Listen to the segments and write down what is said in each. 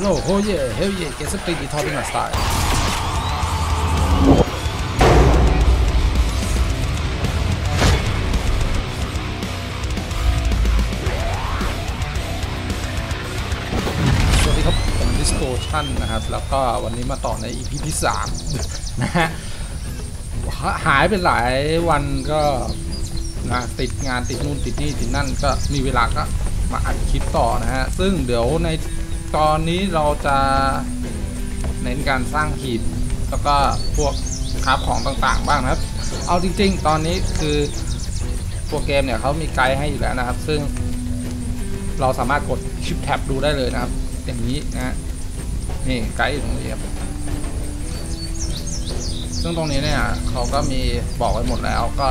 ฮัลโหลโฮเย่เฮลเย่เกสปีดอีทอปิงสไตล์สวัสดีครับผมดิสโ o ชั่นนะครับ แล้วก็วันนี้มาต่อใน EP ที่3นะฮะหายไปหลายวันก็นะติดงานติดนู่นติดนี่ติดนั่นก็มีเวลาก็มาอัดคลิปต่อนะฮะ ซึ่งเดี๋ยวใน ตอนนี้เราจะเน้นการสร้างหีบแล้วก็พวกคราฟของต่างๆ บ้างนะครับ เอาจริง ๆ ตอนนี้คือโปรแกรมเนี่ยเขามีไกด์ให้อยู่แล้วนะครับ ซึ่งเราสามารถกดชิปแท็บดูได้เลยนะครับ อย่างนี้นะฮะนี่ไกด์อยู่ตรงนี้ครับซึ่งตรงนี้เนี่ยเขาก็มีบอกไว้หมดแล้วก็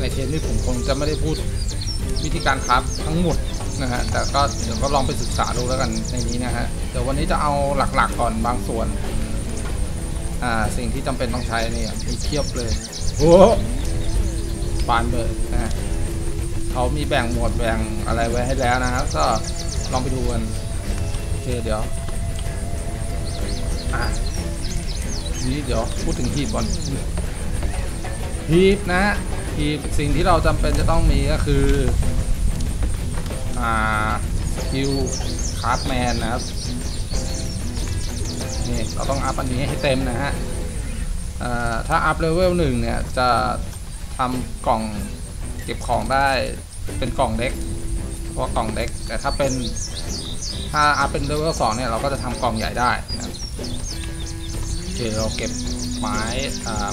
ในเทปนี้ผมคงจะไม่ได้พูดวิธีการครับทั้งหมด นะฮะแต่ก็เดี๋ยวก็ลองไปศึกษาดูแล้วกันในนี้นะฮะเดี๋ยววันนี้จะเอาหลักๆก่อนบางส่วน อ่าสิ่งที่จำเป็นต้องใช้นี่มีเทียบเลยโอ้ฟานเบอร์นะเขามีแบ่งหมวดแบ่งอะไรไว้ให้แล้วนะครับ ก็ลองไปดูกันโอเคเดี๋ยวอ่านี้เดี๋ยวพูดถึงฮีบก่อนฮีบนะฮีบสิ่งที่เราจำเป็นจะต้องมีก็คือ อ่าสกิลคาร์ดแมนนะครับนี่เราต้องอัพอันนี้ให้เต็มนะฮะถ้าอัพเลเวลหนึ่งเนี่ย จะทำกล่องเก็บของได้เป็นกล่องเล็กเพราะกล่องเล็กแต่ถ้าเป็นถ้าอัพเป็นเลเวลสองเนี่ย เราก็จะทำกล่องใหญ่ได้นะครับโอเคเราเก็บไม้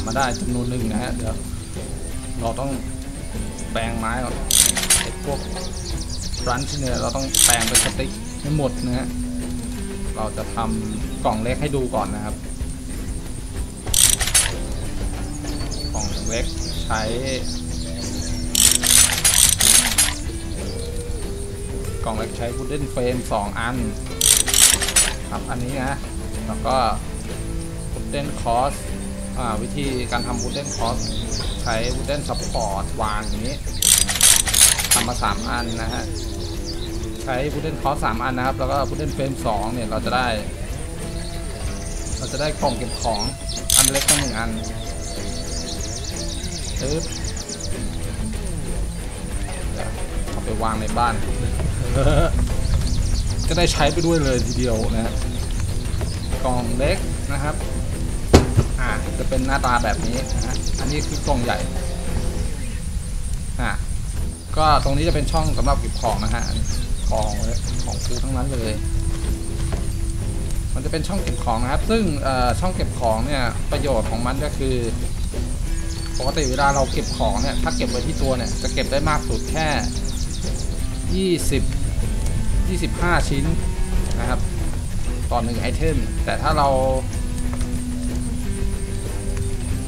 มาได้จำนวนหนึ่งนะฮะเดี๋ยวเราต้องแปลงไม้ก่อนพวก รันช์เนี่ยเราต้องแปลงเป็นสติ๊กให้หมดนะฮะเราจะทำกล่องเล็กให้ดูก่อนนะครับ กล่องเล็กใช้กล่องเล็กใช้พุดเด้นเฟรม2 อัน ครับอันนี้นะแล้วก็พุดเด้นคอสวิธีการทำพุดเด้นคอสใช้พุดเด้นซัพพอร์ตวางอย่างนี้ทำมา 3 อันนะฮะ ช้พุดเด้นคอส3อันนะครับ แล้วก็พุดเด้นเฟรม2เนี่ยเราจะได้ เราจะได้กล่องเก็บของอันเล็กตั้งหนึ่งอันปึ๊บเอาไปวางในบ้าน ก็ได้ใช้ไปด้วยเลยทีเดียวนะกล่องเล็กนะครับ อ่าจะเป็นหน้าตาแบบนี้นะฮะอันนี้คือกล่องใหญ่ อ่าก็ตรงนี้จะเป็นช่องสำหรับเก็บของนะฮะ ของของคูทั้งนั้นเลย มันจะเป็นช่องเก็บของนะครับ ซึ่งช่องเก็บของเนี่ยประโยชน์ของมันก็คือปกติเวลาเราเก็บของเนี่ยถ้าเก็บไว้ที่ตัวเนี่ยจะเก็บได้มากสุดแค่ 20 25 ชิ้นนะครับ ต่อหนึ่งไอเทมแต่ถ้าเรา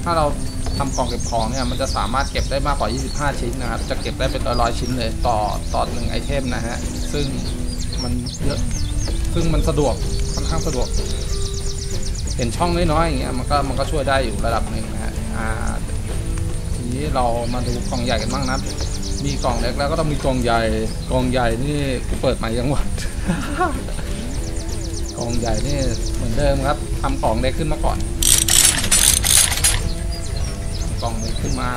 ถ้าเราทำกล่องเก็บของเนี่ยมันจะสามารถเก็บได้มากกว่า 25 ชิ้นนะครับ จะเก็บได้เป็นร้อยชิ้นเลยต่อต่อหนึ่งไอเทมนะฮะ ซึ่งมันเยอะซึ่งมันสะดวกค่อนข้างสะดวก เห็นช่องน้อยๆอย่างเงี้ยมันก็มันก็ช่วยได้อยู่ระดับหนึ่งนะฮะอ่าทีนี้เรามาดูกล่องใหญ่กันบ้างนะมีกล่องเล็กแล้วก็ต้องมีกล่องใหญ่กล่องใหญ่นี่กูเปิดใหม่ยังหวัดกล่องใหญ่นี่เหมือนเดิมครับทำกล่องเล็กขึ้นมาก่อนกล่องเล็กขึ้นมา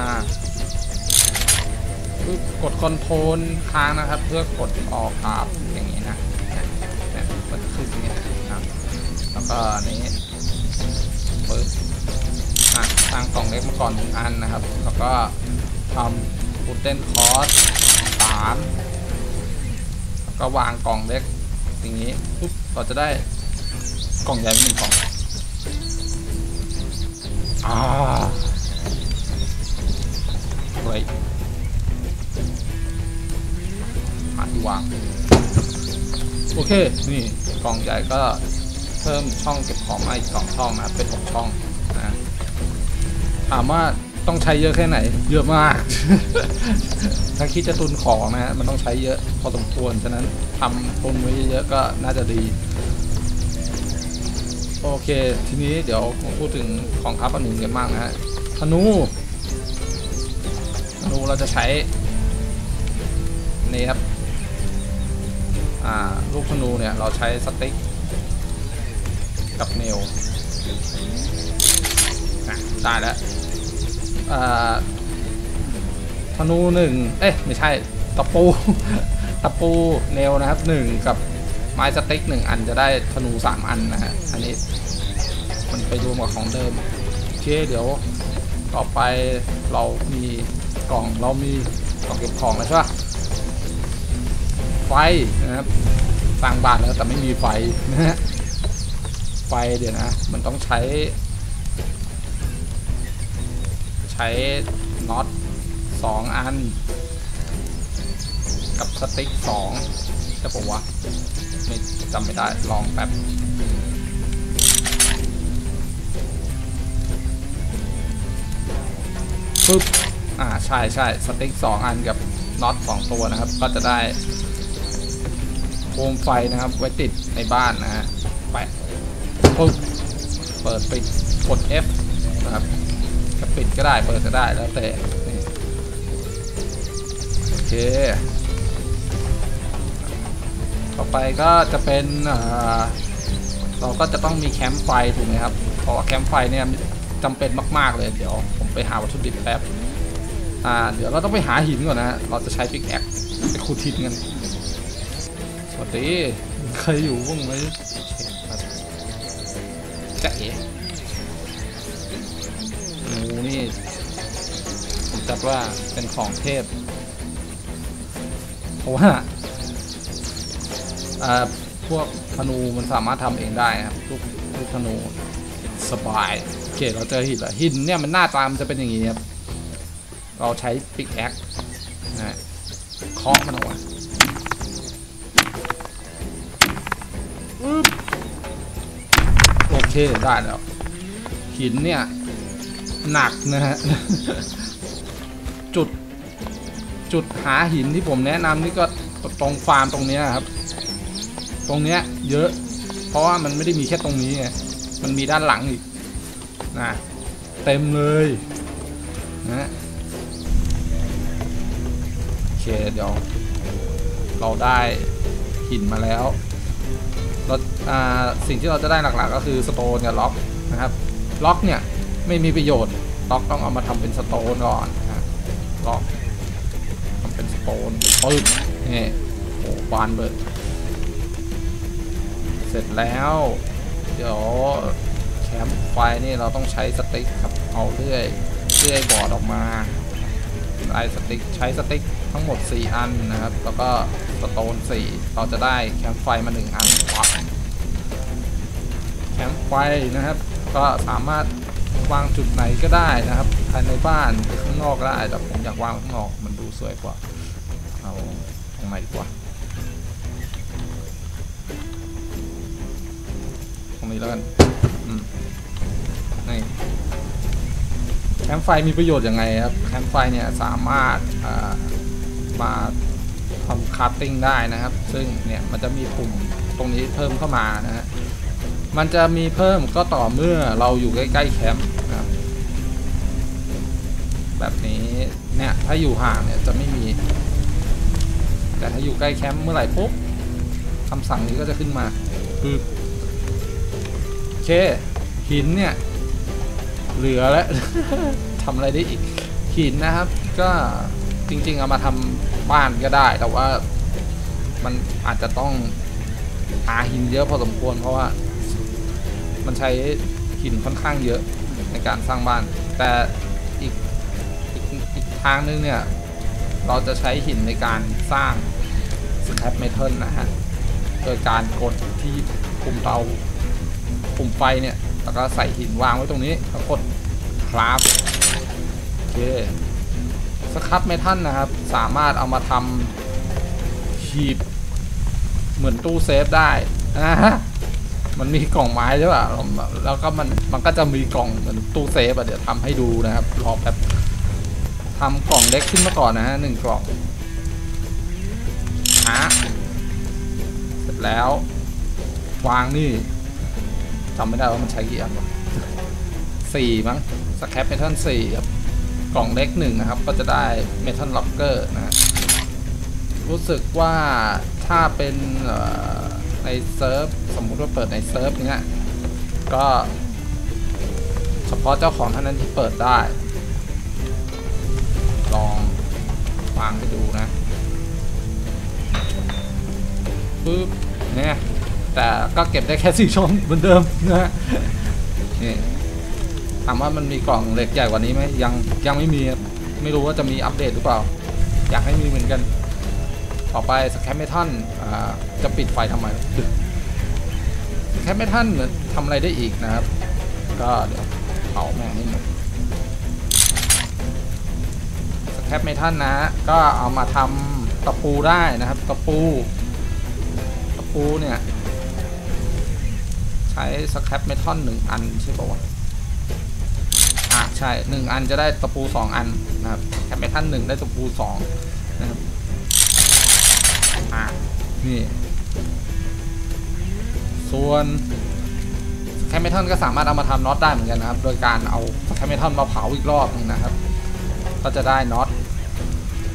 คือกดคอนโทรลค้างนะครับ เพื่อกดออกภาพอย่างนี้นะเนี่ยมันขึ้นอย่างนี้นะครับแล้วก็นี้เปิดสร้างกล่องเล็กมาก่อนหนึ่งอันนะครับ แล้วก็ทำพุดเด้นคอร์สสามแล้วก็วางกล่องเล็กอย่างนี้ปุ๊บเราจะได้กล่องใหญ่หนึ่งกล่องอ่า โอเค นี่กล่องใหญ่ก็เพิ่มช่องเก็บของมาอีกสองช่องนะเป็นหกช่องนะถามว่าต้องใช้เยอะแค่ไหน เยอะมาก ถ้าคิดจะตุนของนะฮะมันต้องใช้เยอะพอสมควร ฉะนั้นทำตุนไว้เยอะๆก็น่าจะดี โอเค ทีนี้เดี๋ยวผมพูดถึงของทัพอันหนึ่งกันมากนะฮะธนูธนูเราจะใช้ นี่ครับ ลูกธนูเนี่ย เราใช้สติ๊กกับเนลอะได้แล้วธนูหนึ่งเอ๊ะ ไม่ใช่ ตะปู ตะปูเนลนะครับหนึ่งกับไม้สติ๊กหนึ่งอันจะได้ธนูสามอันนะฮะ อันนี้มันไปรวมกับของเดิมโอเคเดี๋ยวต่อไปเรามีกล่องเรามีกล่องเก็บของแล้วใช่ปะ ไฟนะครับสร้างบ้านแล้วแต่ไม่มีไฟนะฮะไฟเดี๋ยวนะ มันต้องใช้ ใช้น็อตสองอัน กับสติ๊กสองใช่ปะวะไม่จำไม่ได้ลองแป๊บปึ๊บอ่าใช่ใช่สติ๊กสองอันกับน็อตสองตัวนะครับ ก็จะได้ โคมไฟนะครับ ไว้ติดในบ้านนะฮะไปปึ๊บเปิดปิดกด F นะครับจะปิดก็ได้เปิดก็ได้แล้วแต่โอเค ต่อไปก็จะเป็นอ่าเราก็จะต้องมีแคมป์ไฟถูกไหมครับเพราะว่าแคมป์ไฟเนี่ยจำเป็นมาก ๆ เลย เดี๋ยวผมไปหาวัตถุดิบแป๊บ อ่า เดี๋ยวเราต้องไปหาหินก่อนนะ เราจะใช้ปิกแอคไปขุดหินกัน วัสดีใครอยู่บ้างไหมจะเอ๋หนูนี่ผมจัดว่าเป็นของเทพ เพราะว่าอ่าพวกธนูมันสามารถทำเองได้ครับลูกลูกธนูสบายโอเคเราเจอหินแล้วหินเนี่ยมันหน้าตามนจะเป็นอย่างนี้ครับ เราใช้ปิกแอคนะฮะเคาะมันเอาไว้ เคได้แล้ว หินเนี่ย หนักนะฮะ จุด จุดหาหินที่ผมแนะนำนี่ก็ตรงฟาร์มตรงเนี้ยครับ ตรงเนี้ยเยอะ เพราะว่ามันไม่ได้มีแค่ตรงนี้ไงมันมีด้านหลังอีกนะเต็มเลยนะโอเคเดี๋ยวเราได้หินมาแล้ว สิ่งที่เราจะได้หลักๆ ก็คือสโตนกับล็อกนะครับล็อกเนี่ยไม่มีประโยชน์ล็อกต้องเอามาทำเป็นสโตนก่อนนะล็อกทำเป็นสโตนปึ๊บนี่โอ้บานเบิดเสร็จแล้ว เดี๋ยวแคมป์ไฟนี่เราต้องใช้สติ๊กครับเอาเลื่อยเลื่อยบอร์ดออกมาไอสติ๊กใช้สติ๊กทั้งหมด 4 อันนะครับ แล้วก็สโตน4เราจะได้แคมป์ไฟมา 1 อันปั๊บ ไฟนะครับ ก็สามารถวางจุดไหนก็ได้นะครับภายในบ้านหรือข้างนอกก็ได้แต่ผมอยากวางข้างนอกมันดูสวยกว่า เอาตรงไหนดีกว่าตรงนี้แล้วกันอืมนี่แคมไฟมีประโยชน์ยังไงครับแคมไฟเนี่ยสามารถมาทำคัตติ้งได้นะครับ ซึ่งเนี่ยมันจะมีปุ่มตรงนี้เพิ่มเข้ามานะฮะ มันจะมีเพิ่มก็ต่อเมื่อเราอยู่ใกล้ๆแคมป์นะครับแบบนี้เนี่ยถ้าอยู่ห่างเนี่ยจะไม่มี แต่ถ้าอยู่ใกล้แคมป์เมื่อไหร่ปุ๊บคำสั่งนี้ก็จะขึ้นมาคือโอเคหินเนี่ยเหลือแล้วทำอะไรได้อีกหินนะครับ ก็จริงๆเอามาทำบ้านก็ได้ แต่ว่ามันอาจจะต้องหาหินเยอะพอสมควรเพราะว่า มันใช้หินค่อนข้างเยอะในการสร้างบ้าน แต่อีกอีกอีกทางนึงเนี่ย เราจะใช้หินในการสร้างสแครปเมทัลนะฮะ โดยการกดที่ปุ่มเตาปุ่มไฟเนี่ย แล้วก็ใส่หินวางไว้ตรงนี้แล้วกดคราฟโอเคสครับเมทัลนะครับ สามารถเอามาทำหีบเหมือนตู้เซฟได้นะฮะ มันมีกล่องไม้ใช่ป่ะแล้วก็มันมันก็จะมีกล่องเหมือนตู้เซฟอะเดี๋ยวทำให้ดูนะครับรอแป๊บทำกล่องเล็กขึ้นมาก่อนนะฮะหนึ่งกล่องฮะเสร็จแล้ว วางนี่จำไม่ได้ว่ามันใช้กี่อันสี่มั้งสแครปเมทัลสี่ครับกล่องเล็กหนึ่งนะครับ ก็จะได้เมทัลล็อกเกอร์นะรู้สึกว่าถ้าถ้าเป็นเอ่อ ในเซิร์ฟสมมุติว่าเปิดในเซิร์ฟเนี้ยก็เฉพาะเจ้าของเท่านั้นที่เปิดได้ ลองวางไปดูนะปึ๊บเนี่ยแต่ก็เก็บได้แค่สี่ช่องเหมือนเดิมนะนี่ถามว่ามันมีกล่องเหล็กใหญ่กว่านี้ไหมยังยังไม่มีครับไม่รู้ว่าจะมีอัปเดตหรือเปล่า อยากให้มีเหมือนกัน ต่อไปสแคปเมทัลจะปิดไฟทำไมสแคปเมทัลเหมือนทำอะไรได้อีกนะครับ ก็เดี๋ยวเผาแม่งให้หมดสแคปเมทัลนะก็เอามาทำตะปูได้นะครับตะปูตะปูเนี่ย ใช้สแคปเมทัลหนึ่งอันใช่ป่าวะอะใช่หนึ่งอันจะได้ตะปูสองอันนะครับแคปเมทัลหนึ่งได้ตะปูสองนะครับ นี่ ส่วนแคมเมทัลก็สามารถเอามาทำน็อตได้เหมือนกันนะครับ โดยการเอาแคมเมทัลมาเผาอีกรอบหนึงนะครับ ก็จะได้น็อต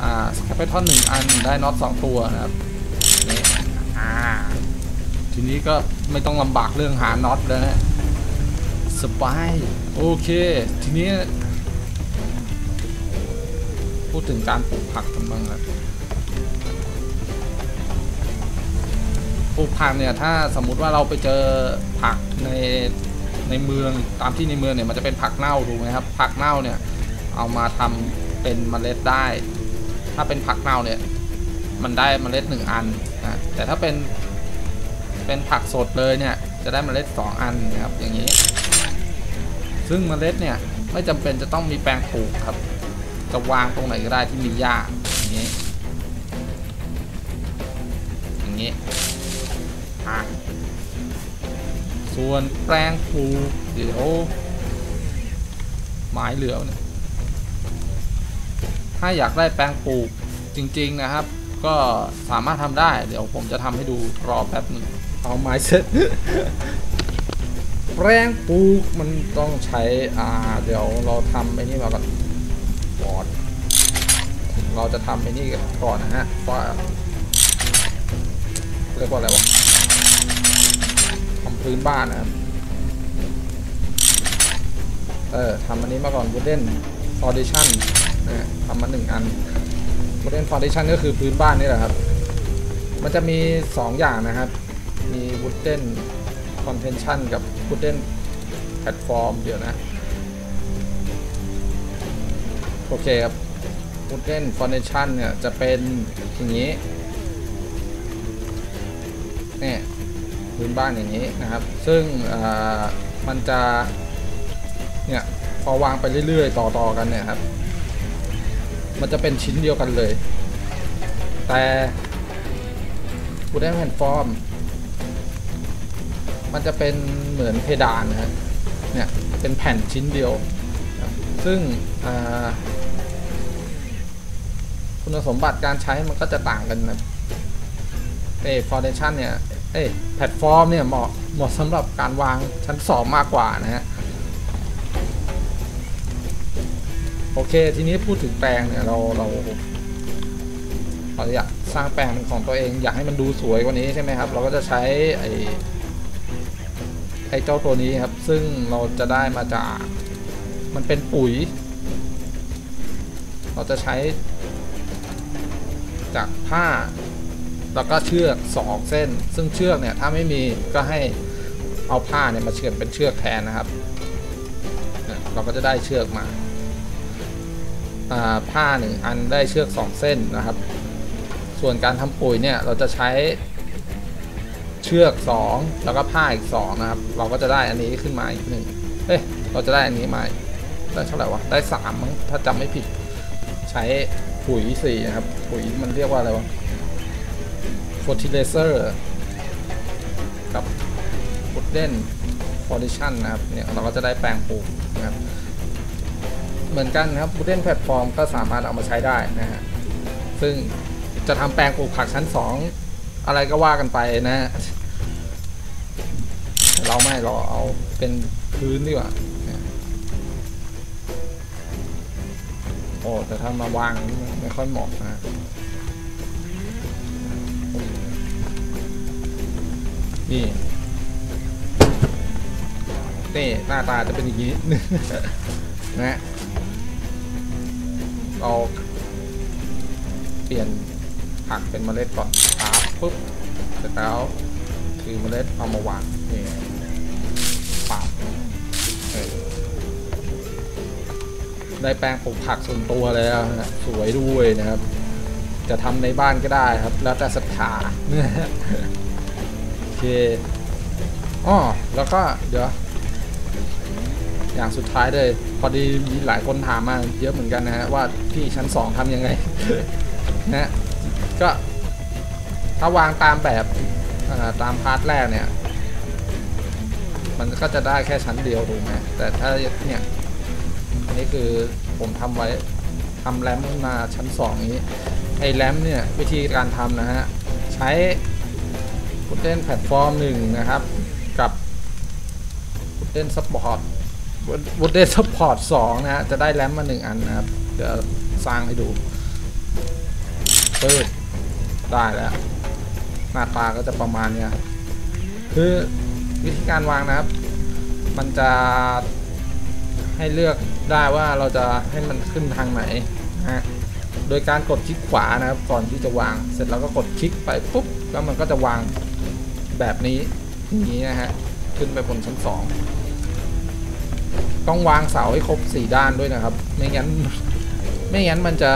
อ่าแคมเมทัลหนึ่งอันได้น็อตสองตัวนะครับนี่อ่าทีนี้ก็ไม่ต้องลำบากเรื่องหาน็อตแล้วนะสบายโอเค ทีนี้ พูดถึงการปลูกผักกันบ้างครับ ปลูกผักเนี่ยถ้าสมมุติว่าเราไปเจอผักในในเมืองตามที่ในเมืองเนี่ยมันจะเป็นผักเน่าถูกไหมครับผักเน่าเนี่ยเอามาทำเป็นเมล็ดได้ ถ้าเป็นผักเน่าเนี่ยมันได้เมล็ดหนึ่งอันนะแต่ถ้าเป็นเป็นผักสดเลยเนี่ยจะได้เมล็ดสองอันนะครับอย่างนี้ ซึ่งเมล็ดเนี่ยไม่จำเป็นจะต้องมีแปลงปลูกครับ จะวางตรงไหนก็ได้ที่มีหญ้าอย่างนี้อย่างนี้ อะส่วนแปลงปลูกเดี๋ยวไม้เหลือเนี่ยถ้าอยากได้แปลงปลูกจริง ๆ นะครับ ก็สามารถทำได้ เดี๋ยวผมจะทำให้ดูรอแป๊บหนึ่งเอาไม้เสร็จแปลงปลูกมันต้องใช้อ่าเดี๋ยวเราทำไอ้นี่มาก่อนบอร์ดเราจะทำไอ้นี่ก่อนนะฮะว่าเรียกว่าอะไรวะทำ พื้นบ้านนะครับ เออทำอันนี้มาก่อน wooden foundation นะทำมาหนึ่งอัน wooden foundation ก็คือพื้นบ้านนี่แหละครับ มันจะมี 2 อย่างนะครับ มี wooden contention กับ wooden platform เดี๋ยวนะ โอเคครับ wooden foundation เนี่ยจะเป็นอย่างนี้เนี่ย พื้นบ้านอย่างนี้นะครับ ซึ่งมันจะเนี่ยพอวางไปเรื่อยๆ ต่อๆกันเนี่ยครับ มันจะเป็นชิ้นเดียวกันเลย แต่กูได้แผ่นฟอร์ม มันจะเป็นเหมือนเพดานนะฮะเนี่ยเป็นแผ่นชิ้นเดียว ซึ่งคุณสมบัติการใช้มันก็จะต่างกันนะเอฟอร์เดชันเนี่ยเอ แพลตฟอร์มเนี่ยเหมาะเหมาะสำหรับการวางชั้นสองมากกว่านะฮะโอเค ทีนี้พูดถึงแปลงเนี่ยเราเราเราอยากสร้างแปลงเป็นของตัวเองอยากให้มันดูสวยกว่านี้ใช่ไหมครับ เราก็จะใช้ไอ้ไอ้เจ้าตัวนี้ครับ ซึ่งเราจะได้มาจากมันเป็นปุ๋ย เราจะใช้จากผ้า แล้วก็เชือกสองเส้น ซึ่งเชือกเนี่ยถ้าไม่มีก็ให้เอาผ้าเนี่ยมาเชือกเป็นเชือกแทนนะครับเราก็จะได้เชือกมาผ้าหนึ่งอันได้เชือกสองเส้นนะครับ ส่วนการทำปุ๋ยเนี่ยเราจะใช้เชือกสองแล้วก็ผ้าอีกสองนะครับ เราก็จะได้อันนี้ขึ้นมาอีกหนึ่งเอ้ยเราจะได้อันนี้มาได้เท่าไหร่วะได้สามมั้งถ้าจำไม่ผิดใช้ปุ๋ยสี่นะครับปุ๋ยมันเรียกว่าอะไรวะ fertilizer กับ wooden foundation นะครับเนี่ยเราก็จะได้แปลงปลูกนะครับเหมือนกันนะครับ wooden platform ก็สามารถเอามาใช้ได้นะฮะซึ่งจะทำแปลงปลูกผักชั้น 2 อะไรก็ว่ากันไปนะฮะเราไม่เราเอาเป็นพื้นดีกว่าโอ้แต่ถ้ามาวางไม่ค่อยเหมาะนะ นี่นี่หน้าตาจะเป็นอย่างนี้นะเราเปลี่ยนผักเป็นเมล็ดก่อนปั๊บปุ๊บเสร็จแล้วคือเมล็ดเอามาวางนี่ปั๊บได้แปลงปลูกผักส่วนตัวแล้วนะฮะสวยด้วยนะครับ จะทำในบ้านก็ได้ครับ แล้วแต่ศรัทธา เคอ๋อแล้วก็เดี๋ยว อย่างสุดท้ายเลย พอดีมีหลายคนถามมาเยอะเหมือนกันนะฮะ ว่าพี่ชั้นสองทำยังไง นะก็ถ้าวางตามแบบตามพาร์ทแรกเนี่ย มันก็จะได้แค่ชั้นเดียวถูกไหมแต่ถ้าเนี่ยอันนี้คือผมทำไว้ทำแรมขึ้นมาชั้นสองนี้ไอ้แรมเนี่ย วิธีการทำนะฮะ ใช้ พุดเด้นแพลตฟอร์มหนึ่งนะครับ กับพุดเด้นสปอร์ตพุดเด้นสปอร์ตสองนะฮะ จะได้แรมมาหนึ่งอันนะครับ เดี๋ยวสร้างให้ดูเปิดได้แล้ว หน้าตาก็จะประมาณเนี้ยคือวิธีการวางนะครับ มันจะให้เลือกได้ว่าเราจะให้มันขึ้นทางไหนนะฮะโดยการกดคลิกขวานะครับ ก่อนที่จะวาง เสร็จแล้วก็กดคลิกไปปุ๊บ แล้วมันก็จะวาง แบบนี้อย่างนี้นะฮะ ขึ้นไปบนชั้นสองต้องวางเสาให้ครบสี่ด้านด้วยนะครับ ไม่งั้น ไม่งั้นมันจะ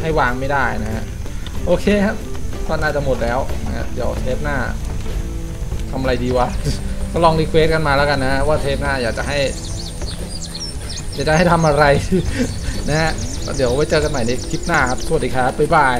ให้วางไม่ได้นะฮะ โอเคครับก็น่าจะหมดแล้วนะฮะเดี๋ยวเทปหน้าทำอะไรดีวะ ก็ลองรีเควสกันมาแล้วกันนะฮะว่าเทปหน้าอยากจะให้จะได้ทำอะไรนะฮะเดี๋ยวไว้เจอกันใหม่ในคลิปหน้าครับ สวัสดีครับ บ๊ายบาย